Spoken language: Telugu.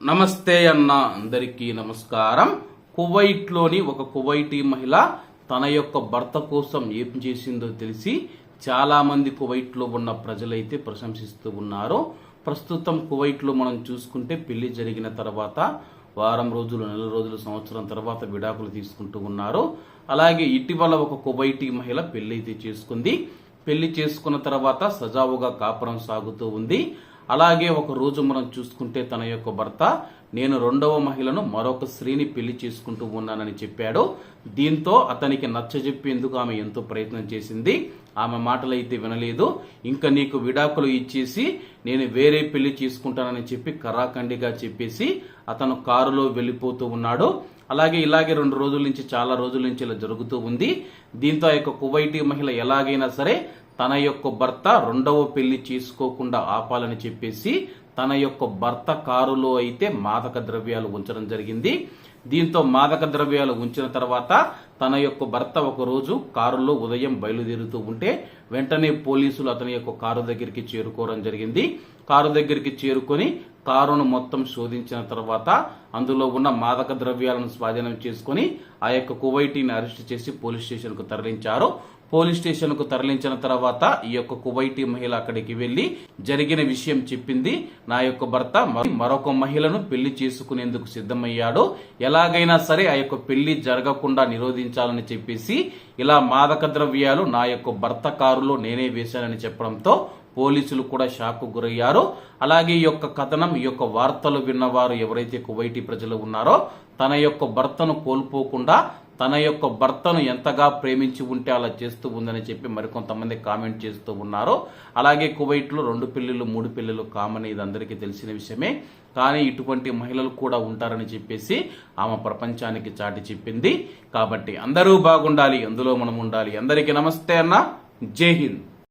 నమస్తే అన్న అందరికీ నమస్కారం. కువైట్లోని ఒక కువైటీ మహిళ తన యొక్క భర్త కోసం ఏం చేసిందో తెలిసి చాలామంది కువైట్లో ఉన్న ప్రజలైతే ప్రశంసిస్తూ ఉన్నారు. ప్రస్తుతం కువైట్లో మనం చూసుకుంటే పెళ్ళి జరిగిన తర్వాత వారం రోజులు నెల రోజులు సంవత్సరం తర్వాత విడాకులు తీసుకుంటూ ఉన్నారు. అలాగే ఇటీవల ఒక కువైటీ మహిళ పెళ్ళి అయితే చేసుకుంది. పెళ్ళి చేసుకున్న తర్వాత సజావుగా కాపురం సాగుతూ ఉంది. అలాగే ఒక రోజు మనం చూసుకుంటే తన యొక్క భర్త నేను రెండవ మహిళను మరొక స్త్రీని పెళ్ళి చేసుకుంటూ ఉన్నానని చెప్పాడు. దీంతో అతనికి నచ్చజెప్పేందుకు ఆమె ఎంతో ప్రయత్నం చేసింది. ఆమె మాటలైతే వినలేదు. ఇంకా నీకు విడాకులు ఇచ్చేసి నేను వేరే పెళ్ళి చేసుకుంటానని చెప్పి కర్రాకండిగా చెప్పేసి అతను కారులో వెళ్ళిపోతూ ఉన్నాడు. అలాగే ఇలాగే రెండు రోజుల నుంచి చాలా రోజుల నుంచి ఇలా జరుగుతూ ఉంది. దీంతో ఆ యొక్క కువైటీ మహిళ ఎలాగైనా సరే తన యొక్క భర్త రెండవ పెళ్ళి చేసుకోకుండా ఆపాలని చెప్పేసి తన యొక్క భర్త కారులో అయితే మాదక ద్రవ్యాలు ఉంచడం జరిగింది. దీంతో మాదక ద్రవ్యాలు ఉంచిన తర్వాత తన యొక్క భర్త ఒక రోజు కారులో ఉదయం బయలుదేరుతూ ఉంటే వెంటనే పోలీసులు అతని యొక్క కారు దగ్గరికి చేరుకోవడం జరిగింది. కారు దగ్గరికి చేరుకొని కారును మొత్తం శోధించిన తర్వాత అందులో ఉన్న మాదక ద్రవ్యాలను స్వాధీనం చేసుకొని ఆ యొక్క కువైటీని అరెస్ట్ చేసి పోలీస్ స్టేషన్కు తరలించారు. పోలీస్ స్టేషన్కు తరలించిన తర్వాత ఈ యొక్క కువైటీ మహిళ అక్కడికి వెళ్ళి జరిగిన విషయం చెప్పింది. నా యొక్క భర్త మరొక మహిళను పెళ్ళి చేసుకునేందుకు సిద్ధమయ్యాడు. ఎలాగైనా సరే ఆ యొక్క పెళ్ళి జరగకుండా నిరోధించాలని చెప్పేసి ఇలా మాదక ద్రవ్యాలు నా యొక్క భర్త కారులో నేనే వేశానని చెప్పడంతో పోలీసులు కూడా షాక్ గురయ్యారు. అలాగే ఈ యొక్క కథనం ఈ యొక్క వార్తలు విన్నవారు ఎవరైతే కువైటీ ప్రజలు ఉన్నారో తన యొక్క భర్తను కోల్పోకుండా తన యొక్క భర్తను ఎంతగా ప్రేమించి ఉంటే అలా చేస్తూ ఉందని చెప్పి మరికొంతమంది కామెంట్ చేస్తూ ఉన్నారు. అలాగే కువైట్లో రెండు పిల్లలు మూడు పిల్లలు కామన్ ఇది అందరికీ తెలిసిన విషయమే. కానీ ఇటువంటి మహిళలు కూడా ఉంటారని చెప్పేసి ఆమె ప్రపంచానికి చాటి చెప్పింది. కాబట్టి అందరూ బాగుండాలి అందులో మనం ఉండాలి. అందరికీ నమస్తే అన్న. జై హింద్.